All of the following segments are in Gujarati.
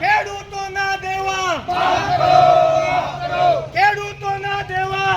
ખેડૂતોના દેવા ખેડૂતોના દેવા ખેડૂતોના દેવા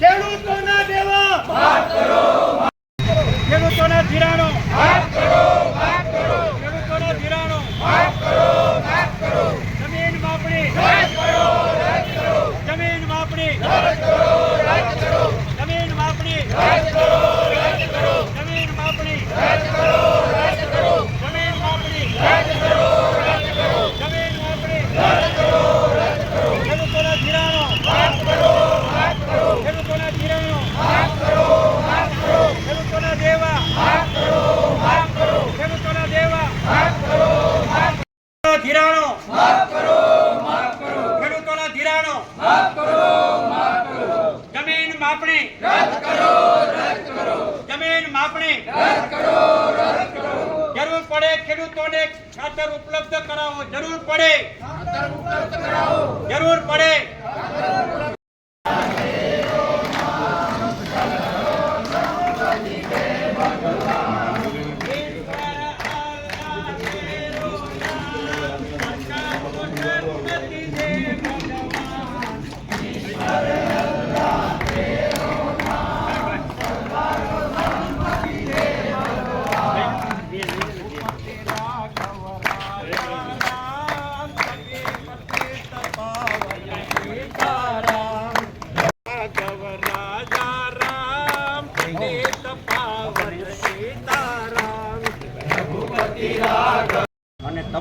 ખેડૂતોના દેવા ખેડૂતોના ધિરાણો ખેડૂતોના ધિરાણો જમીન માપણી જમીન માપણી જમીન માપણી જમીન માપણી જમીન માપણી જમીન માપણી ખેડૂતોના ધિરાણો ખેડૂતોના ધિરાણો ખેડૂતોના દેવા ખેડૂતોના દેવા ધિરાણો ખેડૂતોના ધિરાણો જમીન માપણી જમીન માપણી જરૂર પડે ખેડૂતોને ખાતર ઉપલબ્ધ કરાવો જરૂર પડે. જરૂર પડે.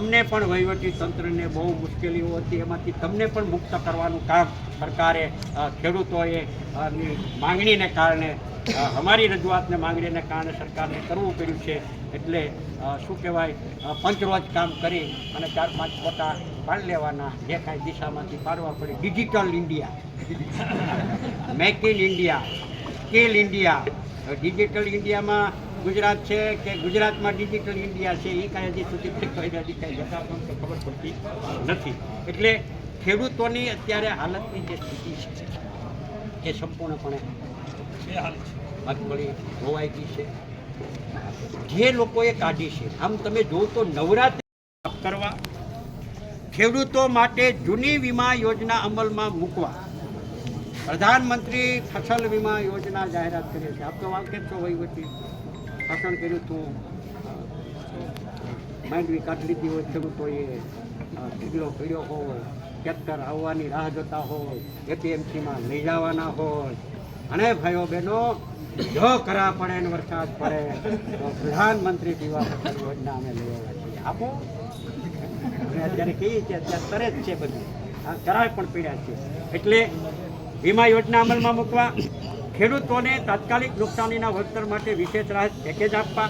તમને પણ વહીવટી તંત્રને બહુ મુશ્કેલીઓ હતી. એમાંથી તમને પણ મુક્ત કરવાનું કામ સરકારે ખેડૂતોએ માંગણીને કારણે અમારી રજૂઆતને માંગણીને કારણે સરકારને કરવું પડ્યું છે. એટલે શું કહેવાય પંચરોજ કામ કરી અને ચાર પાંચ ફોટા પાડી લેવાના. જે કાંઈ દિશામાંથી પાડવા પડે. Digital India make in India skill India digital ઇન્ડિયામાં ગુજરાત છે કે ગુજરાતમાં ડિજિટલ ઇન્ડિયા છે, એ કાંઈ હજી સુધી હજી કાંઈ પણ ખબર પડતી નથી. એટલે ખેડૂતોની અત્યારે હાલતની જે સ્થિતિ છે, એ સંપૂર્ણપણે મગફળી ધોવાઈ ગઈ છે. જે લોકોએ કાઢી છે, આમ તમે જોવો તો નવરાત્રિ કરવા, ખેડૂતો માટે જૂની વીમા યોજના અમલમાં મૂકવા. પ્રધાનમંત્રી ફસલ વીમા યોજના જાહેરાત કરી છે. આપ તો વાકેફ છો વહીવટી. શાસન કર્યું હતું માંડવી કાઢી લીધી હોય, ખેડૂતોએ ઢીગલો પીડ્યો હોય ટ્રેક્ટર આવવાની રાહ જોતા હોય એપીએમસીમાં લઈ જવાના હોય. અને ભાઈઓ બહેનો, જો કરા પડે ને વરસાદ પડે, તો પ્રધાનમંત્રી પીવા ફસલ યોજના અમે આવ્યા છીએ. આપો. અને અત્યારે કહીએ છીએ અત્યારે તરે જ છે બધું. આ કરાર પણ પીડ્યા છે. એટલે વીમા યોજના અમલમાં મૂકવા ખેડૂતોને તાત્કાલિક નુકસાનીના વળતર માટે વિશેષ રાહત પેકેજ આપવા,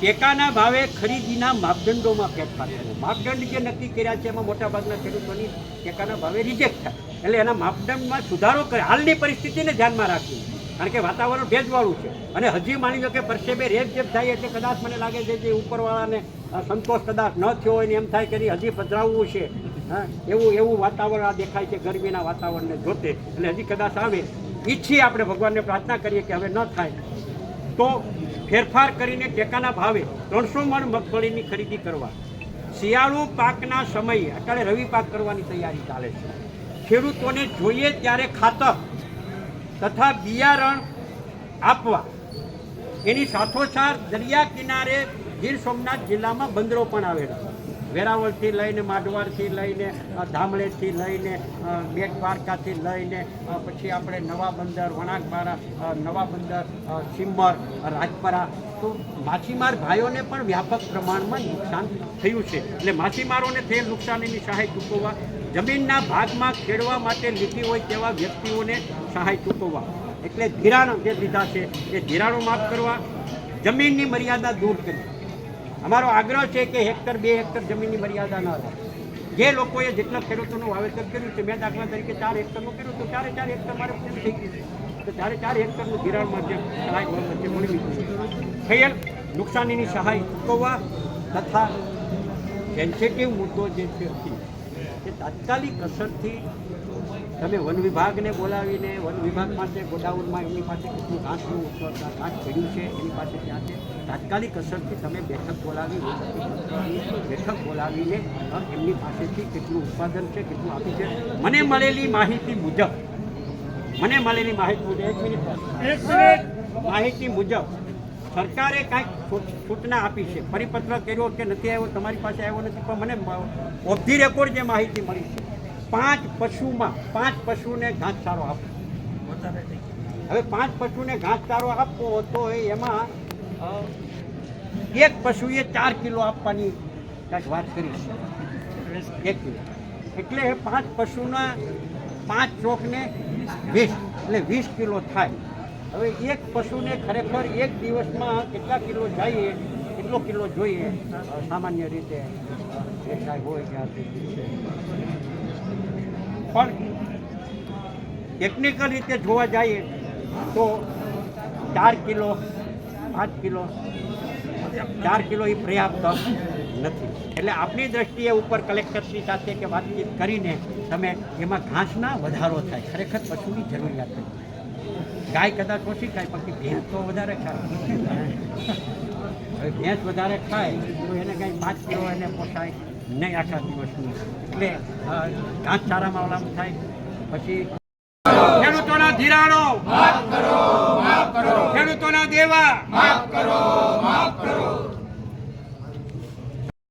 ટેકાના ભાવે ખરીદીના માપદંડોમાં ફેરફાર કરવો માપદંડ જે નક્કી કર્યા છે, એમાં મોટાભાગના ખેડૂતોની ટેકાના ભાવે રિજેક્ટ થાય. એટલે એના માપદંડમાં સુધારો કરે. હાલની પરિસ્થિતિને ધ્યાનમાં રાખવી. કારણ કે વાતાવરણ ભેજવાળું છે. અને હજી માની લો કે પરસેબે રેપ જેપ થાય એટલે કદાચ મને લાગે છે કે ઉપરવાળાને સંતોષ કદાચ ન થયો હોય ને એમ થાય કે હજી પધરાવવું છે. હા, એવું એવું વાતાવરણ આ દેખાય છે, ગરમીના વાતાવરણને જોતે. એટલે હજી કદાચ આવે. ઈચ્છીએ આપણે ભગવાનને પ્રાર્થના કરીએ કે હવે ન થાય. તો ફેરફાર કરીને ટેકાના ભાવે ત્રણસો મણ મગફળીની ખરીદી કરવા. શિયાળુ પાકના સમયે, અત્યારે રવિ પાક કરવાની તૈયારી ચાલે છે. ખેડૂતોને જોઈએ ત્યારે ખાતર તથા બિયારણ આપવા. એની સાથોસાથ દરિયા કિનારે ગીર સોમનાથ જિલ્લામાં બંદરો પણ આવેલા. વેરાવળથી લઈને માઢવાડથી લઈને ધામળેથી લઈને બેટ દ્વારકાથી લઈને પછી આપણે નવા બંદર, વણાકબારા નવા બંદર સિમ્બર રાજપરા. તો માછીમાર ભાઈઓને પણ વ્યાપક પ્રમાણમાં નુકસાન થયું છે. એટલે માછીમારોને થયેલ નુકસાનીની સહાય ચૂકવવા, જમીનના ભાગમાં ખેડવા માટે લીધી હોય તેવા વ્યક્તિઓને સહાય ચૂકવવા. એટલે ધિરાણ જે લીધા છે. એ ધિરાણો માફ કરવા, જમીનની મર્યાદા દૂર કરી અમારો આગ્રહ છે કે હેક્ટર, બે હેક્ટર જમીનની મર્યાદા ન રહે. જે લોકોએ જેટલા ખેડૂતોનું વાવેતર કર્યું છે, મેં દાખલા તરીકે ચાર હેક્ટરનું કર્યું તો ચારે ચાર હેક્ટર મારે પૂરું થઈ ગયું તો ચારે ચાર હેક્ટરનું ધિરાણ માધ્યમ સહાય વચ્ચે મળી થયેલ નુકસાનીની સહાય ચૂકવવા તથા સેન્સિટિવ મુદ્દો જે છે એ તાત્કાલિક અસરથી તમે વન વિભાગને બોલાવીને વન વિભાગ પાસે ગોડાઉનમાં એમની પાસે કેટલું ઘાસનું ઉત્પાદન ઘાસ પડ્યું છે એની પાસે ત્યાં છે. તાત્કાલિક અસરથી તમે બેઠક બોલાવી બેઠક બોલાવીને એમની પાસેથી કેટલું ઉત્પાદન છે કેટલું આપ્યું છે. મને મળેલી માહિતી મુજબ મને મળેલી માહિતી મુજબ એક મિનિટ. એક મિનિટ. માહિતી મુજબ સરકારે કાંઈક સૂચ- સૂચના આપી છે પરિપત્ર કર્યો કે નથી આવ્યો તમારી પાસે આવ્યો નથી પણ મને ઓફ ધી રેકોર્ડ જે માહિતી મળી છે પાંચ પશુમાં પાંચ પશુને ઘાસચારો આપો. હવે પાંચ પશુને ઘાસચારો આપવો તો એમાં એક પશુએ ચાર કિલો આપવાની કંઈક વાત કરી છે. એક કિલો. એટલે પાંચ પશુના પાંચ ચોકને વીસ એટલે વીસ કિલો થાય. હવે એક પશુને ખરેખર એક દિવસમાં કેટલા કિલો જાય કેટલો કિલો જોઈએ? સામાન્ય રીતે હોય છે પણ ટેકનિકલ રીતે જોવા જઈએ તો ચાર કિલો, પાંચ કિલો, ચાર કિલો એ પર્યાપ્ત નથી. એટલે આપણી દ્રષ્ટિએ ઉપર કલેક્ટરશ્રી સાથે કે વાતચીત કરીને તમે એમાં ઘાસના વધારો થાય. ખરેખર પશુની જરૂરિયાત છે ગાય કદાચ ઓછી ખાય પછી ભેંસ તો વધારે ખાય. હવે ભેંસ વધારે ખાય તો એને કાંઈ પાંચ કિલો એને પોસાય નહીં આખા દિવસનું. એટલે ઘાસચારામાં ઓલામ થાય પછી ખેડૂતોના ધિરાણો. ખેડૂતોના દેવા.